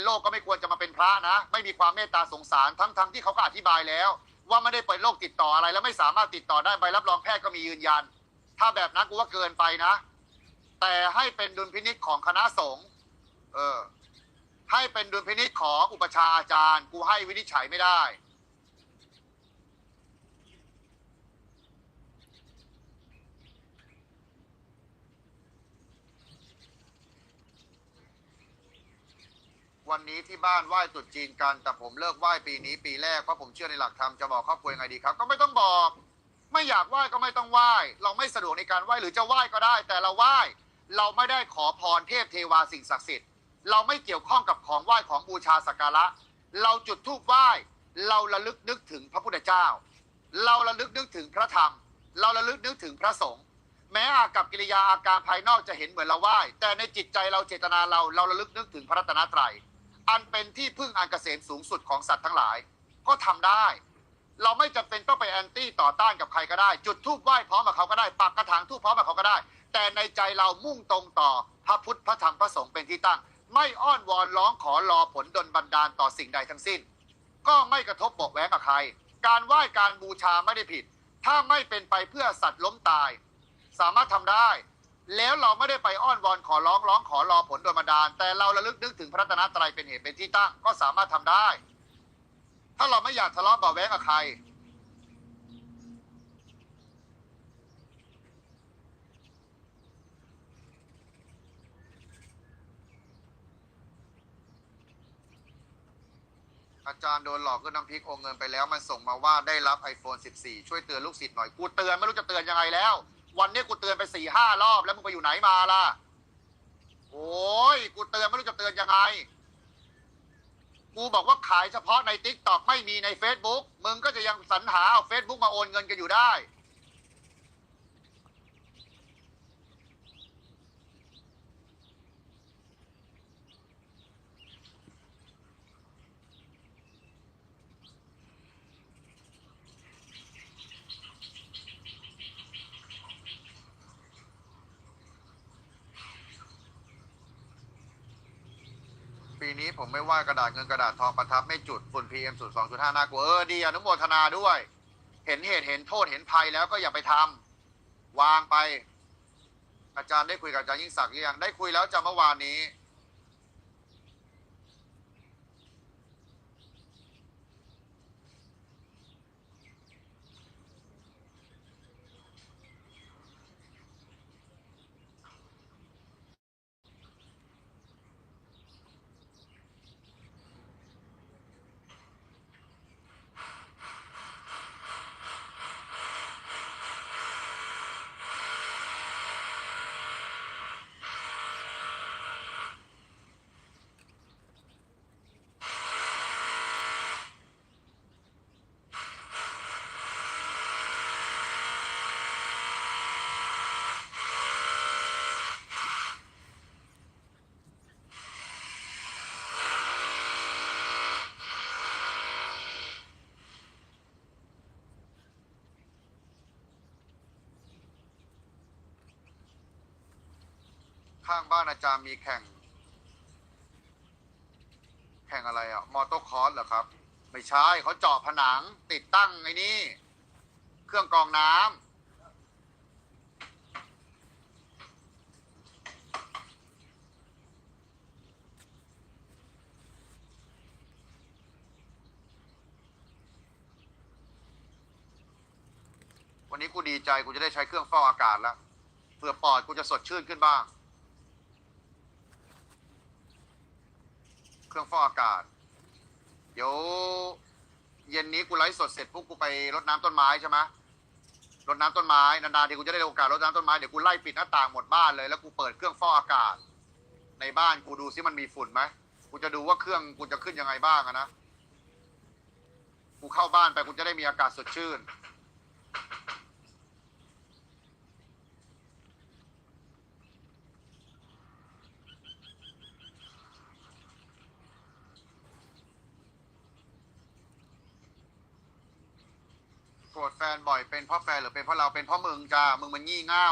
เป็นโรคก็ไม่ควรจะมาเป็นพระนะ ไม่มีความเมตตาสงสารทั้งทั้งที่เขาก็อธิบายแล้ว ว่าไม่ได้เป็นโรคติดต่ออะไร แล้วไม่สามารถติดต่อได้ใบรับรองแพทย์ก็มียืนยัน ถ้าแบบนั้นกูว่าเกินไปนะ แต่ให้เป็นดุลพินิจของคณะสงฆ์เออให้เป็นดุลพินิจของอุปชาอาจารย์ กูให้วินิจฉัยไม่ได้ วันนี้ที่บ้านไหว้ตรุษจีนกัน แต่ผมเลิกไหว้ปีนี้ปีแรกเพราะผมเชื่อในหลักธรรมจะบอกครอบครัวยังไงดีครับ ก็ไม่ต้องบอก ไม่อยากไหว้ก็ไม่ต้องไหว้ เราไม่สะดวกในการไหว้หรือจะไหว้ก็ได้ แต่เราไหว้เราไม่ได้ขอพรเทพเทวาสิ่งศักดิ์สิทธิ์เราไม่เกี่ยวข้องกับของไหว้ของบูชาสักการะ เราจุดธูปไหว้ เราระลึกนึกถึงพระพุทธเจ้า เราระลึกนึกถึงพระธรรม เราระลึกนึกถึงพระสงฆ์แม้อากับกิริยาอาการภายนอกจะเห็นเหมือนเราไหว้ แต่ในจิตใจเราเจตนาเราเราระลึกนึกถึงพระรัตนตรัย อันเป็นที่พึ่งอันเกษมสูงสุดของสัตว์ทั้งหลาย ก็ทำได้ เราไม่จำเป็นต้องไปแอนตี้ต่อต้านกับใครก็ได้ จุดธูปไหว้พร้อมกับเขาก็ได้ปักกระถางธูปพร้อมกับเขาก็ได้ แต่ในใจเรามุ่งตรงต่อพระพุทธพระธรรมพระสงฆ์เป็นที่ตั้ง ไม่อ้อนวอนร้องขอรอผลดลบันดาลต่อสิ่งใดทั้งสิ้น ก็ไม่กระทบเบาะแว้งกับใคร การไหว้การบูชาไม่ได้ผิด ถ้าไม่เป็นไปเพื่อสัตว์ล้มตาย สามารถทำได้ แล้วเราไม่ได้ไปอ้อนวอนขอร้องร้องขอรอผลโดยบันดาล แต่เราระลึกนึกถึงพระตนตรัยเป็นเหตุเป็นที่ตั้งก็สามารถทำได้ ถ้าเราไม่อยากทะเลาะเบาแว้งกับใคร อาจารย์โดนหลอกขึ้นน้ำพริกโอนเงินไปแล้ว มันส่งมาว่าได้รับ iPhone 14 ช่วยเตือนลูกศิษย์หน่อย กูเตือนไม่รู้จะเตือนยังไงแล้ว วันนี้กูเตือนไปสี่ห้ารอบแล้วมึงไปอยู่ไหนมาล่ะ โอ้ยกูเตือนไม่รู้จะเตือนยังไง กูบอกว่าขายเฉพาะในทิกต็อกไม่มีใน Facebook มึงก็จะยังสรรหาเอา Facebook มาโอนเงินกันอยู่ได้ ปีนี้ผมไม่ว่ากระดาษเงินกระดาษทองประทับไม่จุดฝุ่น PM 0 2.5น่ากลัวเออดีอนุโมทนาด้วย เห็นเหตุเห็นโทษเห็นภัยแล้วก็อย่าไปทำวางไป อาจารย์ได้คุยกับอาจารย์ยิ่งศักดิ์หรือยังได้คุยแล้วจำเมื่อวานนี้ ข้างบ้านอาจารย์มีแข่ง แข่งอะไรอะมอเตอร์คอร์สเหรอครับ ไม่ใช่เขาเจาะผนัง ติดตั้งไอ้นี่ เครื่องกรองน้ำวันนี้กูดีใจกูจะได้ใช้เครื่องฟอกอากาศแล้วเพื่อปอดกูจะสดชื่นขึ้นบ้าง เครื่องฟอกอากาศ เดี๋ยว เย็นนี้กูไลฟ์สดเสร็จปุ๊บกูไปรดน้ำต้นไม้ใช่ไหมรดน้ำต้นไม้นานๆทีกูจะได้โอกาสรดน้ำต้นไม้เดี๋ยวกูไล่ปิดหน้าต่างหมดบ้านเลยแล้วกูเปิดเครื่องฟอกอากาศ ในบ้านกูดูซิมันมีฝุ่นไหมกูจะดูว่าเครื่องกูจะขึ้นยังไงบ้างอะนะ กูเข้าบ้านไปกูจะได้มีอากาศสดชื่น แฟนบ่อยเป็นเพราะแฟนหรือเป็นเพราะเราเป็นเพราะมึงจ้ามึงมันงี่เง่า